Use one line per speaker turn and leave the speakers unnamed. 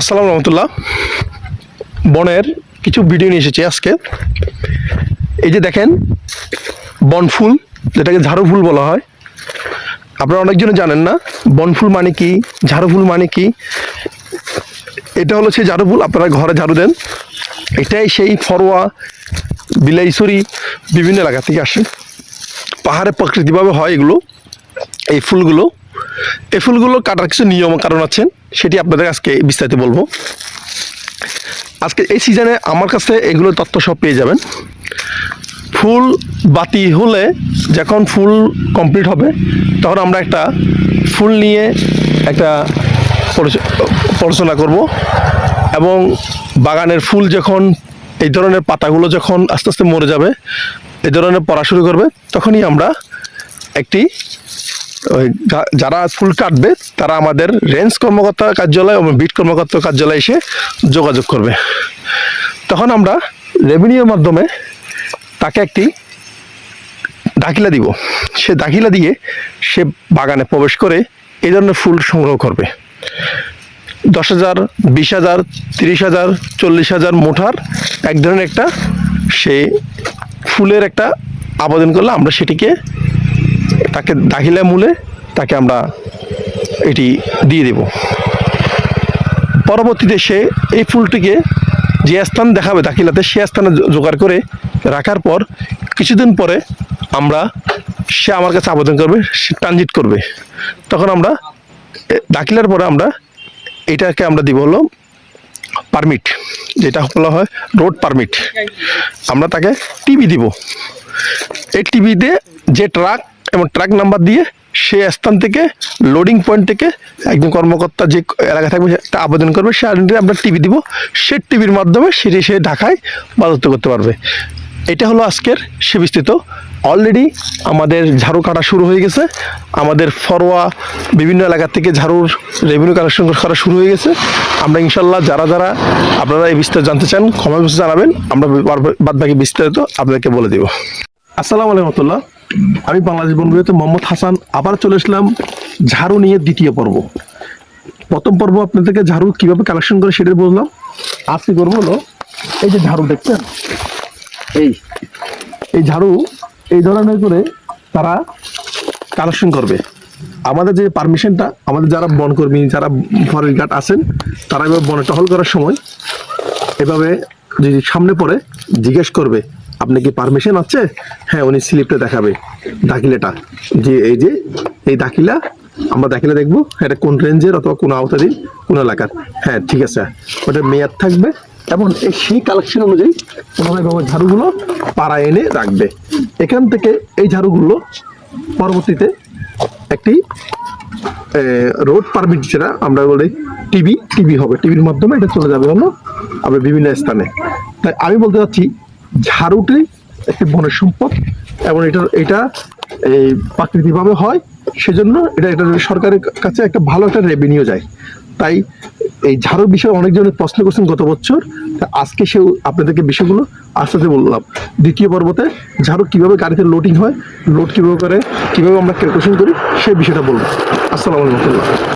আসসালামু রহমতুল্লাহ বনের কিছু ভিডিও নিয়ে এসেছি আজকে। এই যে দেখেন বনফুল যেটাকে ঝাড়ু ফুল বলা হয়। আপনারা অনেকজনে জানেন না বনফুল মানে কি, ঝাড়ু ফুল মানে কি? এটা হলো সেই ঝাড়ু ফুল, আপনারা ঘরে ঝাড়ু দেন। এটাই সেই ফরোয়া, বিলাইছড়ি বিভিন্ন এলাকা থেকে আসে। পাহাড়ে প্রকৃতিভাবে হয় এগুলো, এই ফুলগুলো। এই ফুলগুলো কাটার কিছু নিয়ম কারণ আছে। সেটি আপনাদের আজকে বিস্তারিত বলব। আজকে এই সিজনে আমার কাছে এগুলো তথ্য সব পেয়ে যাবেন। ফুল বাতি হলে যখন ফুল কমপ্লিট হবে, তখন আমরা একটা ফুল নিয়ে একটা পড়াশোনা করব। এবং বাগানের ফুল যখন, এই ধরনের পাতাগুলো যখন আস্তে আস্তে মরে যাবে, এই ধরনের পড়া শুরু করবে, তখনই আমরা একটি যারা ফুল কাটবে, তারা আমাদের রেঞ্জ কর্মকর্তা কার্যালয় এবং বিট কর্মকর্তা কার্যালয়ে এসে যোগাযোগ করবে। তখন আমরা রেভিনিউর মাধ্যমে তাকে একটি দাখিলা দিব। সে দাখিলা দিয়ে সে বাগানে প্রবেশ করে এই ধরনের ফুল সংগ্রহ করবে। দশ হাজার, বিশ হাজার, তিরিশ হাজার, চল্লিশ হাজার মোঠার এক ধরনের একটা সে ফুলের একটা আবেদন করলে আমরা সেটিকে তাকে দাখিলা মূলে তাকে আমরা এটি দিয়ে দেব। পরবর্তীতে সে এই ফুলটিকে যে স্থান দেখাবে দাখিলাতে, সে স্থানে জোগাড় করে রাখার পর কিছুদিন পরে আমরা সে আমার কাছে আবেদন করবে, সে ট্রানজিট করবে। তখন আমরা দাখিলার পরে আমরা এটাকে আমরা দিব হলো পারমিট, যেটা বলা হয় রোড পারমিট। আমরা তাকে টিভি দিব। এই টিভিতে যে ট্রাক এবং ট্রাক নাম্বার দিয়ে সে স্থান থেকে লোডিং পয়েন্ট থেকে একজন কর্মকর্তা যে এলাকা থাকবে একটা আবেদন করবে, সে অনুযায়ী আমরা টিভি দিব। সে টিভির মাধ্যমে সেটি সে ঢাকায় বাজত্ব করতে পারবে। এটা হলো আজকের সে বিস্তৃত। অলরেডি আমাদের ঝাড়ু কাটা শুরু হয়ে গেছে। আমাদের ফরোয়া বিভিন্ন এলাকা থেকে ঝাড়ুর রেভিনিউ কালেকশন করা শুরু হয়ে গেছে। আমরা ইনশাল্লাহ যারা যারা আপনারা এই বিস্তার জানতে চান কমেন্ট জানাবেন। আমরা বাদ বাকি বিস্তারিত আপনাদেরকে বলে দিব। আসসালামু আলাইকুম আমি বাংলাদেশ বন্ধুতে মোহাম্মদ হাসান, আবার চলে আসলাম ঝাড়ু নিয়ে দ্বিতীয় পর্ব। প্রথম পর্ব আপনাদেরকে ঝাড়ু কীভাবে কালেকশন করে সেটা বললাম। আজকে করব হলো এই যে ঝাড়ু দেখছেন? এই এই ঝাড়ু এই ধরনের করে তারা কালেকশন করবে। আমাদের যে পারমিশনটা আমাদের যারা বনকর্মী, যারা ফরেস্ট গার্ড আছেন, তারা এবার বনে টহল করার সময় এভাবে যদি সামনে পড়ে জিজ্ঞেস করবে আপনি কি পারমিশন আছে? হ্যাঁ উনি স্লিপটা দেখাবে, দাখিলাটা। যে এই যে, এই দাখিলা, আমরা দাখিলা দেখব, এটা কোন রেঞ্জের অথবা কোন আওতাধীন, কোন এলাকার। হ্যাঁ ঠিক আছে। ওটা মেয়াদ থাকবে, এবং সেই কালেকশন অনুযায়ী ওনারা ঝাড়ুগুলো পাড়া এনে রাখবে। এখান থেকে এই ঝাড়ুগুলো পরবর্তীতে একটি রোড পারমিট যেটা আমরা বলি টিভি টিভি হবে। টিভির মাধ্যমে এটা চলে যাবে হলো আমরা বিভিন্ন স্থানে। তাই আমি বলতে চাচ্ছি ঝাড়ুটি একটি বনের সম্পদ এবং এটা এটা এই প্রাকৃতিকভাবে হয়। সেজন্য এটা এটা সরকারের কাছে একটা ভালো একটা রেভিনিউ যায়। তাই এই ঝাড়ুর বিষয়ে অনেকজনের প্রশ্ন করছেন গত বছর। আজকে সেও আপনাদেরকে বিষয়গুলো আস্তে আস্তে বললাম। দ্বিতীয় পর্বতে ঝাড়ু কীভাবে গাড়িতে লোডিং হয় লোড কীভাবে করে, কীভাবে আমরা ক্যালকুলেশন করি সেই বিষয়টা বলব। আসসালামু আলাইকুম।